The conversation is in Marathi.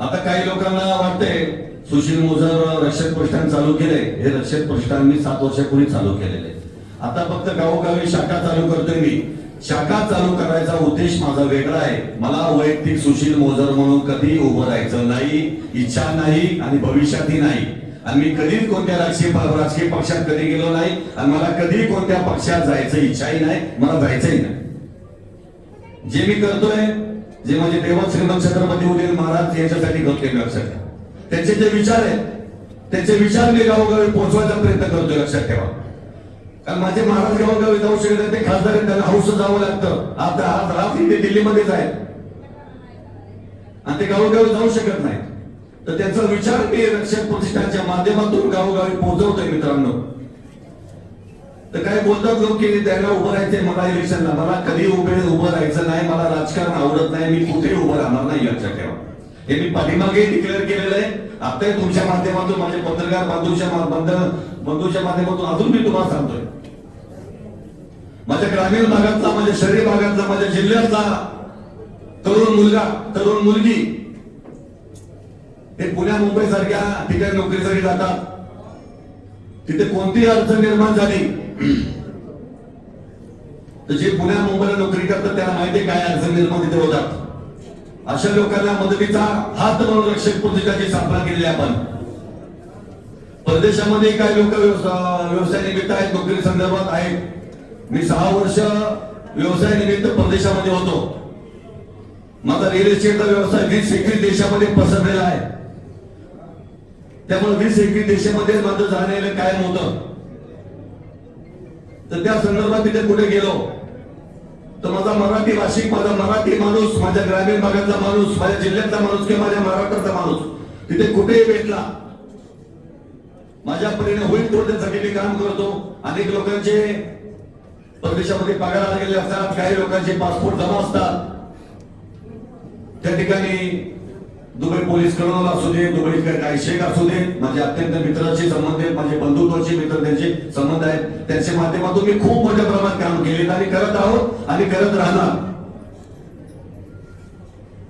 आता काही लोकांना वाटतंय सुशील मोजर रक्षक पृष्ठान चालू केले हे रक्षक पृष्ठान मी सात वर्षापूर्वी चालू केलेले. आता फक्त गावोगावी शाखा चालू करतोय मी. शाखा चालू करायचा उद्देश माझा वेगळा आहे. मला वैयक्तिक सुशील मोजर म्हणून कधी उभं राहायचं नाही इच्छा नाही आणि भविष्यातही नाही. आणि मी कधीच कोणत्या राजकीय राजकीय पक्षात कधी गेलो नाही आणि मला कधी कोणत्या पक्षात जायचं इच्छाही नाही मला जायचंही नाही. जे मी करतोय जे म्हणजे देव श्रीमंत छत्रपती उदयन महाराज यांच्यासाठी करतोय लक्षात ठेवा. त्यांचे जे विचार आहेत त्यांचे विचार मी गावोगावी पोहोचवायचा प्रयत्न करतोय लक्षात ठेवा. कारण माझे महाराज गावोगावी जाऊ शकत नाही, ते खासदार आहेत त्यांना हौस जावं लागतं. आता आज रात्री ते दिल्लीमध्येच आहेत. आणि ते गावोगावी जाऊ शकत नाही तर त्यांचा विचार मी रक्षक प्रतिष्ठानच्या माध्यमातून गावोगावी पोहोचवतोय मित्रांनो. तर काय बोलतात लोक की त्याला उभं राहायचंय मला इलेक्शनला मला कधी उभे उभं राहायचं नाही मला राजकारण आवडत नाही मी कुठेही उभं राहणार नाही लक्षात ठेवा हे मी पाठीमागे डिक्लेअर केलेलं आहे. आता तुमच्या माध्यमातून माझे पत्रकार बंधूच्या बंधूच्या माध्यमातून अजून मी तुम्हाला सांगतोय. माझ्या ग्रामीण भागातला माझ्या शहरी भागातला माझ्या जिल्ह्यातला तरुण मुलगा तरुण मुलगी हे पुण्या मुंबई सारख्या ठिकाणी नोकरीसाठी जातात. तिथे कोणतीही अडचण निर्माण झाली तर जे पुण्या मुंबईला नोकरी करतात त्यांना माहिती आहे काय अडचण निर्माण तिथे होतात. अशा लोकांना मदतीचा हात म्हणून रक्षक प्रतिष्ठाची स्थापना केलेली आपण. परदेशामध्ये काही लोक व्यवसाय निमित्त आहेत नोकरी संदर्भात आहेत. मी सहा वर्ष व्यवसाय निमित्त परदेशामध्ये होतो. माझा रिअल इस्टेटचा व्यवसाय वीस एकवीस देशामध्ये पसरलेला आहे. त्यामुळे वीस एकवीस देशामध्ये माझं जाण्याला कायम होतं. तर त्या संदर्भात तिथे कुठे गेलो? तर माझा मराठी भाषिक माझा मराठी माणूस माझ्या ग्रामीण भागातला माणूस माझ्या जिल्ह्यातला माणूस किंवा माझ्या महाराष्ट्राचा माणूस तिथे कुठेही भेटला. माझ्या परीने होईल तेवढं त्यासाठी मी काम करतो. अनेक लोकांचे परदेशामध्ये पगार गेले असतात काही लोकांचे पासपोर्ट जमा असतात. त्या ठिकाणी दुबई पोलीस कर्नल असू दे दुबई काही शेख असू दे माझे अत्यंत मित्राशी संबंध माझे बंधुत्वाचे मित्र त्यांचे संबंध आहेत त्यांच्या माध्यमातून मी खूप मोठ्या प्रमाणात काम केले आणि करत आहोत आणि करत राहणार.